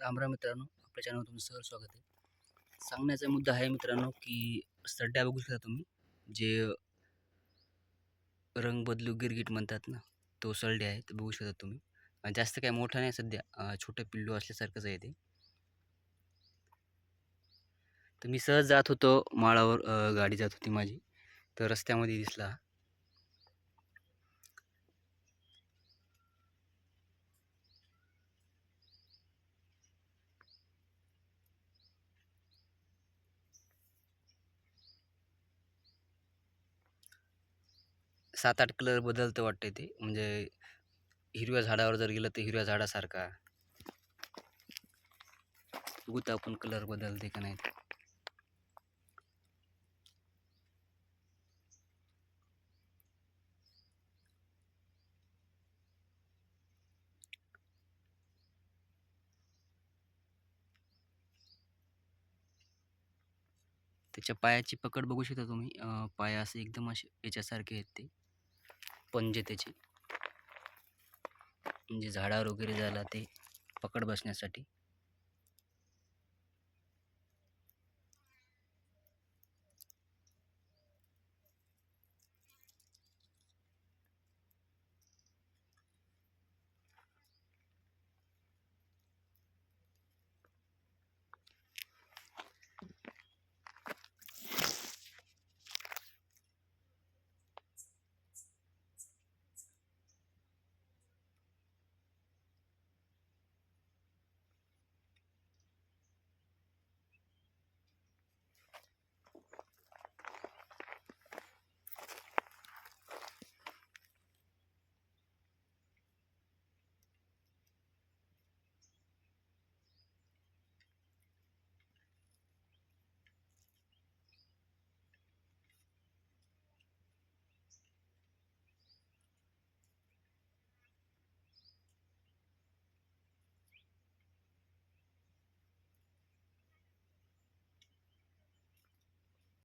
रामराम मित्रांनो आपल्या चॅनलवर तुमचं सहर स्वागत आहे. सांगण्याचा मुद्दा आहे मित्रांनो की सड्ड्या बघू शकता तुम्ही जे रंग बदलू गिरगिट म्हणतात ना तो सरडे आहे ते बघू शकता तुम्ही. जास्त काय मोठा नाही सध्या छोटं पिल्लू असल्यासारखंच आहे ते. तर मी सहज जात होतो माळावर गाडी जात होती माझी. तर रस्त्यामध्ये दिसला सात आठ कलर बदलतं वाटतं ते. म्हणजे हिरव्या झाडावर जर गेलं तर हिरव्या झाडासारखा. बघू पण आपण कलर बदलते का नाही त्याच्या पायाची पकड बघू शकता तुम्ही. पाया असे एकदम असे याच्यासारखे आहेत ते. पंजे त्याचे. म्हणजे झाडावर वगैरे जायला ते पकड बसण्यासाठी.